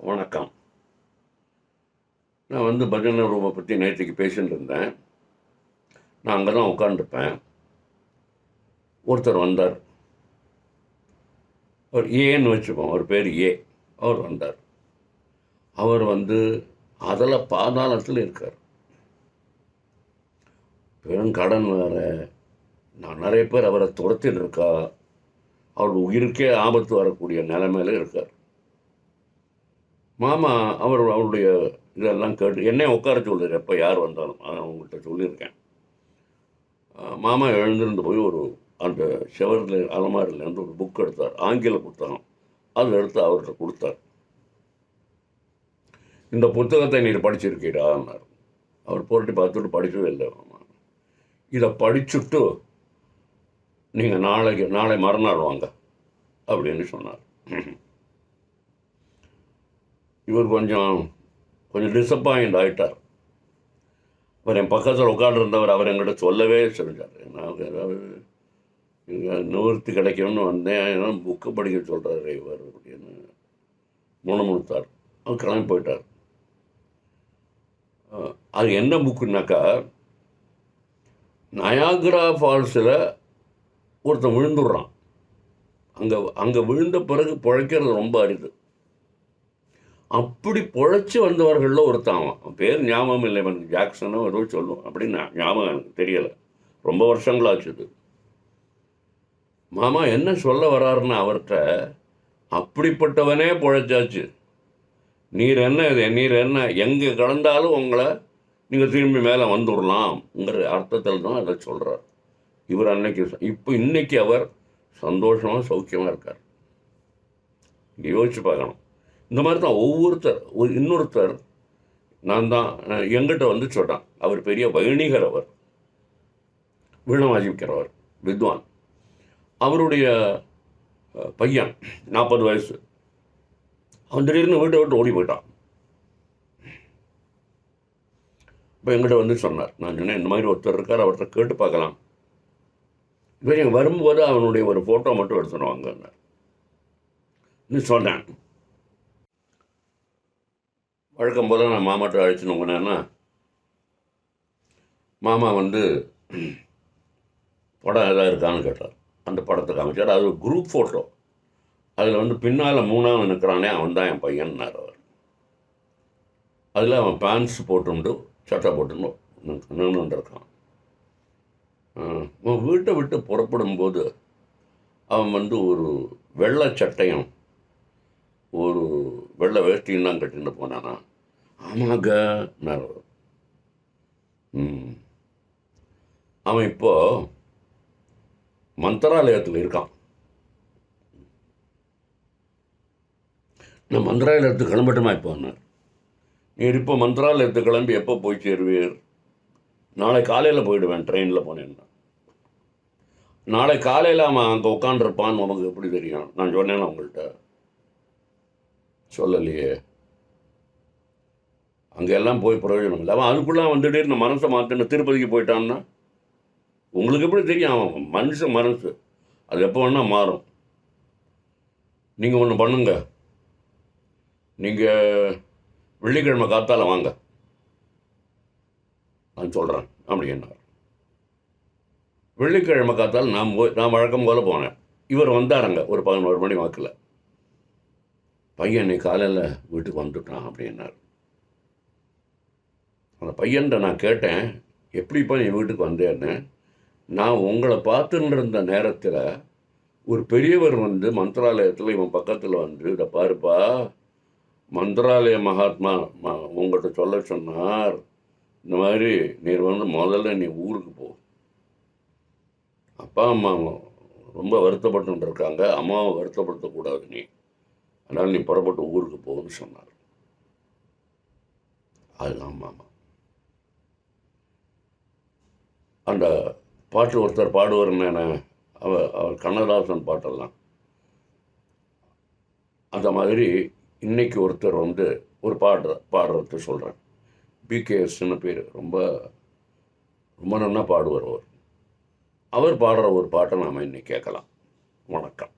வணக்கம். நான் வந்து பஜனை ரூமை பற்றி நேற்றுக்கு பேசிட்டு இருந்தேன். நான் அங்கே தான் உட்காந்துருப்பேன் ஒருத்தர் வந்தார். அவர் ஏன்னு வச்சுப்போம். அவர் பேர் ஏ. அவர் வந்தார். அவர் வந்து அதில் பாதாளத்தில் இருக்கார். பெரும் கடன் வேறு. நான் நிறைய பேர் அவரை துரத்திட்டு இருக்கா. அவர் உயிருக்கே ஆபத்து வரக்கூடிய நிலைமையில இருக்கார். மாமா அவர் அவருடைய இதெல்லாம் கேட்டு என்னையும் உட்கார சொல்லுது எப்போ யார் வந்தாலும். அதை அவங்கள்ட்ட சொல்லியிருக்கேன். மாமா எழுந்திருந்து போய் ஒரு அந்த செவரில் அலமாரிலேருந்து ஒரு புக் எடுத்தார். ஆங்கில புத்தகம். அதை எடுத்து அவர்கிட்ட கொடுத்தார். இந்த புத்தகத்தை நீர் படிச்சிருக்கீடான்னார் அவர் போட்டு பார்த்துட்டு படிக்கவே இல்லை மாமா. இதை படிச்சுட்டு நீங்கள் நாளைக்கு நாளை மறுநாள் வாங்க அப்படின்னு சொன்னார். இவர் கொஞ்சம் கொஞ்சம் டிசப்பாயிண்ட் ஆகிட்டார் அவர் என் பக்கத்தில் உட்காந்துருந்தவர் அவர் எங்கள்கிட்ட சொல்லவே செஞ்சார் நான் இங்கே நிவர்த்தி கிடைக்கும்னு வந்தேன் புக்கு படிக்க சொல்கிறாரு இவர் அப்படின்னு முணுமுணுத்தார். அவர் கிளம்பி போயிட்டார். அது என்ன புக்குனாக்கா நயாகரா ஃபால்ஸில் ஒருத்தன் விழுந்துடுறான். அங்கே அங்கே விழுந்த பிறகு பிழைக்கிறது ரொம்ப அரிது. அப்படி பொழைச்சி வந்தவர்களில் ஒருத்தன் அவன். பேர் ஞாபகம் இல்லை. எனக்கு ஜாக்சனோ ஏதோ சொல்லுவோம் அப்படின்னு ஞாபகம் எனக்கு தெரியலை. ரொம்ப வருஷங்களாச்சு இது. மாமா என்ன சொல்ல வராருன்னு அவர்கிட்ட அப்படிப்பட்டவனே பொழைச்சாச்சு. நீர் என்ன இது? நீர் என்ன? எங்கே கடந்தாலும் உங்களை நீங்கள் திரும்பி மேலே வந்துடலாம்ங்கிற அர்த்தத்தில் தான் அதை சொல்கிறார் இவர் அன்னைக்கு இப்போ இன்னைக்கு அவர் சந்தோஷமாக சௌக்கியமாக இருக்கார். யோசிச்சு பார்க்கணும். இந்த மாதிரி தான் ஒவ்வொருத்தர் ஒரு இன்னொருத்தர் நான் தான் எங்கிட்ட வந்து சொல்கிறான் அவர் பெரிய வைணிகர் அவர். வீணவாஜிக்கிறவர் வித்வான். அவருடைய பையன் நாற்பது வயசு. அவன் திடீர்னு வீட்டை விட்டு ஓடி போயிட்டான். இப்போ எங்கிட்ட வந்து சொன்னார் நான் சொன்னேன் இந்த மாதிரி ஒருத்தர் இருக்கார் அவர்கிட்ட கேட்டு பார்க்கலாம். இப்போ வரும்போது அவனுடைய ஒரு ஃபோட்டோ மட்டும் எடுத்துன்னு வாங்கன்னார். நீ சொன்னேன் வழக்கம் போல் நான் மாமாட்ட அழைச்சின்னு போனேன்னா மாமா வந்து படம் எதாவது இருக்கான்னு கேட்டார். அந்த படத்தை காமிச்சார். அது ஒரு குரூப் ஃபோட்டோ அதில் வந்து பின்னால் மூணாவது நிற்கிறானே அவன் தான் என் பையன்னார் அவர். அதில் அவன் பேண்ட்ஸ் போட்டுண்டு சட்டை போட்டுன்னு நின்றுருக்கான் அவன் வீட்டை விட்டு புறப்படும்போது அவன் வந்து ஒரு வெள்ளை சட்டையும் ஒரு வெள்ளை வேஷ்டியும் தான் கட்டின்னு போனானா? ஆமாங்க ம். அவன் இப்போ மந்திராலயத்தில் இருக்கான். நான் மந்திராலயத்துக்கு கிளம்பட்டுமா இப்போ நீர் இப்போ மந்திராலயத்துக்கு கிளம்பி எப்போ போய் சேருவீர்? நாளை காலையில் போயிடுவேன் ட்ரெயினில் போனேன்னா. நாளை காலையில் அவன் அங்கே உட்காண்டிருப்பான்னு உனக்கு எப்படி தெரியும்? நான் சொன்னேன் உங்கள்கிட்ட சொல்லலையே. அங்கே எல்லாம் போய் பிரயோஜனம் இல்லை. அவன் அதுக்குள்ளே அவன் திடீர்னு மனசை மாற்றின திருப்பதிக்கு போயிட்டான்னா உங்களுக்கு எப்படி தெரியும்? அவன் மனுஷன் மனசு. அது எப்போ வேணால் மாறும். நீங்கள் ஒன்று பண்ணுங்க. நீங்கள் வெள்ளிக்கிழமை காத்தால வாங்க. நான் சொல்கிறேன் அப்படின்னார் வெள்ளிக்கிழமை காத்தால் நான் போய் நான் வழக்கம் போல் போனேன். இவர் வந்தாருங்க. ஒரு பதினோரு மணி வாக்கில். பையன் இன்னைக்கு காலையில் வீட்டுக்கு வந்துட்டான் அப்படின்னாரு அந்த பையன்கிட்ட நான் கேட்டேன் எப்படிப்பா என் வீட்டுக்கு வந்தேன்னு? நான் உங்களை பார்த்துன்னு இருந்த நேரத்தில் ஒரு பெரியவர் வந்து மந்திராலயத்தில் இவன் பக்கத்தில் வந்து இதை பாருப்பா மந்திராலய மகாத்மா ம- உங்கள்கிட்ட சொல்ல சொன்னார் இந்த மாதிரி நீர் வந்து முதல்ல நீ ஊருக்கு போ. அப்பா அம்மா ரொம்ப வருத்தப்பட்டு இருக்காங்க அம்மாவை வருத்தப்படுத்தக்கூடாது நீ. அதனால் நீ புறப்பட்டு ஊருக்கு போகணும்னு சொன்னார். அதுதான் ஆமாம் அந்த பாட்டு ஒருத்தர் பாடுவார்னு அவர் அவர் கண்ணதாசன் பாட்டெல்லாம். அந்த மாதிரி இன்னைக்கு ஒருத்தர் வந்து ஒரு பாடுற பாடுறது சொல்கிறேன் பிகேஎஸ்ன்னு பேர். ரொம்ப ரொம்ப நல்லா பாடுவார் அவர். அவர் பாடுற ஒரு பாட்டை நாம் இன்னைக்கு கேட்கலாம். வணக்கம்.